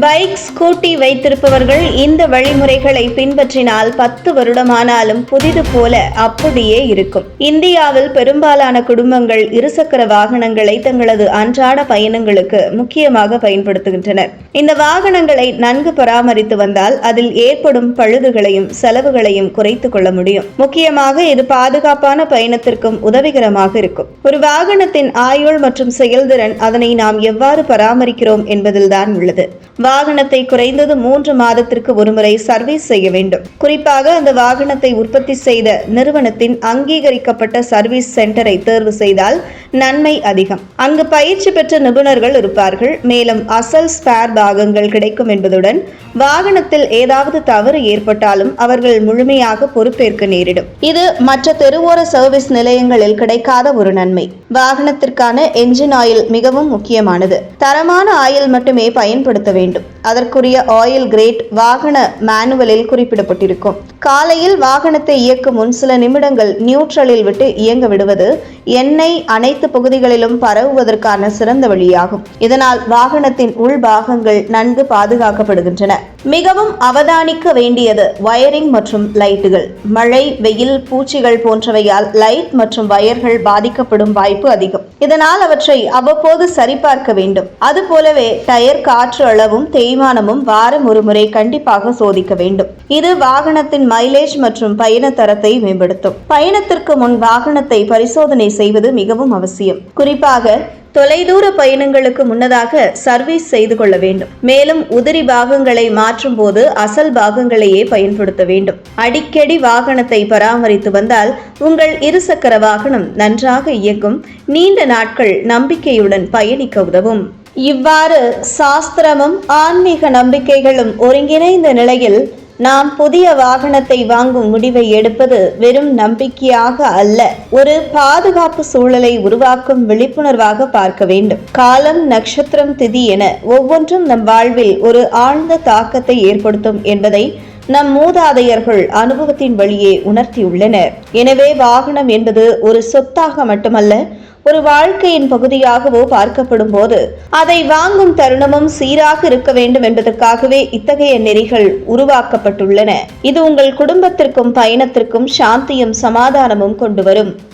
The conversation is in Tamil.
பைக் ஸ்கூட்டி வைத்திருப்பவர்கள் இந்த வழிமுறைகளை பின்பற்றினால் பத்து வருடமானாலும் புதிது போல அப்படியே இருக்கும். இந்தியாவில் பெரும்பாலான குடும்பங்கள் இருசக்கர வாகனங்களை தங்களது அன்றாட பயணங்களுக்கு முக்கியமாக பயன்படுத்துகின்றனர். இந்த வாகனங்களை நன்கு பராமரித்து வந்தால் அதில் ஏற்படும் பழுதுகளையும் செலவுகளையும் குறைத்துக் கொள்ள முடியும். முக்கியமாக இது பாதுகாப்பான பயணத்திற்கும் உதவிகரமாக இருக்கும். ஒரு வாகனத்தின் ஆயுள் மற்றும் செயல்திறன் அதனை நாம் எவ்வாறு பராமரிக்கிறோம் என்பதில்தான் உள்ளது. வாகனத்தை குறைந்தது மூன்று மாதத்திற்கு ஒருமுறை சர்வீஸ் செய்ய வேண்டும். குறிப்பாக அந்த வாகனத்தை உற்பத்தி செய்த நிறுவனத்தின் அங்கீகரிக்கப்பட்ட சர்வீஸ் சென்டரை தேர்வு செய்தால் நன்மை அதிகம். அங்கு பயிற்சி பெற்ற நிபுணர்கள் இருப்பார்கள். மேலும் அசல் ஸ்பேர் பாகங்கள் கிடைக்கும் என்பதுடன் வாகனத்தில் ஏதாவது தவறு ஏற்பட்டாலும் அவர்கள் முழுமையாக பொறுப்பேற்க நேரிடும். இது மற்ற தெருவோர சர்வீஸ் நிலையங்களில் கிடைக்காத ஒரு நன்மை. வாகனத்திற்கான என்ஜின் ஆயில் மிகவும் முக்கியமானது. தரமான ஆயில் மட்டுமே பயன்படுத்த வேண்டும். அதற்குரிய ஆயில் கிரேட் வாகன மேனுவலில் குறிப்பிடப்பட்டிருக்கும். காலையில் வாகனத்தை இயக்கும் முன் சில நிமிடங்கள் நியூட்ரலில் விட்டு இயங்க விடுவது எண்ணெய் அனைத்து பகுதிகளிலும் பரவுவதற்கான சிறந்த வழியாகும். இதனால் வாகனத்தின் உள்பாகங்கள் நன்கு பாதுகாக்கப்படுகின்றன. மிகவும் அவதானிக்க வேண்டியது வயரிங் மற்றும் லைட்டுகள். மழை வெயில் பூச்சிகள் போன்றவையால் லைட் மற்றும் வயர்கள் பாதிக்கப்படும் வாய்ப்பு அதிகம். இதனால் அவற்றை அவ்வப்போது சரிபார்க்க வேண்டும். அதுபோலவே டயர் காற்று அளவும் தேய்மானமும் வாரம் ஒரு முறை கண்டிப்பாக சோதிக்க வேண்டும். இது வாகனத்தின் மைலேஜ் மற்றும் பயண தரத்தை மேம்படுத்தும். பயணத்திற்கு முன் வாகனத்தை பரிசோதனை செய்வது மிகவும் அவசியம். குறிப்பாக தொலைதூர பயணங்களுக்கு முன்னதாக சர்வீஸ் செய்து கொள்ள வேண்டும். மேலும் உதிரி பாகங்களை மாற்றும் போது அசல் பாகங்களையே பயன்படுத்த வேண்டும். அடிக்கடி வாகனத்தை பராமரித்து வந்தால் உங்கள் இருசக்கர வாகனம் நன்றாக இயங்கும். நீண்ட நாட்கள் நம்பிக்கையுடன் பயணிக்க உதவும். இவ்வாறு சாஸ்திரமும் ஆன்மீக நம்பிக்கைகளும் ஒருங்கிணைந்த நிலையில் நாம் புதிய வாகனத்தை வாங்கும் முடிவை எடுப்பது வெறும் நம்பிக்கையாக அல்ல ஒரு பாதுகாப்பு சூழலை உருவாக்கும் விழிப்புணர்வாக பார்க்க வேண்டும். காலம் நட்சத்திரம் திதி என ஒவ்வொன்றும் நம் வாழ்வில் ஒரு ஆழ்ந்த தாக்கத்தை ஏற்படுத்தும் என்பதை நம் மூதாதையர்கள் அனுபவத்தின் வழியே உணர்த்தியுள்ளனர். எனவே வாகனம் என்பது ஒரு சொத்தாக மட்டுமல்ல ஒரு வாழ்க்கையின் பகுதியாகவோ பார்க்கப்படும் போது அதை வாங்கும் தருணமும் சீராக இருக்க வேண்டும் என்பதற்காகவே இத்தகைய நெறிகள் உருவாக்கப்பட்டுள்ளன. இது உங்கள் குடும்பத்திற்கும் பயணத்திற்கும் சாந்தியும் சமாதானமும் கொண்டு வரும்.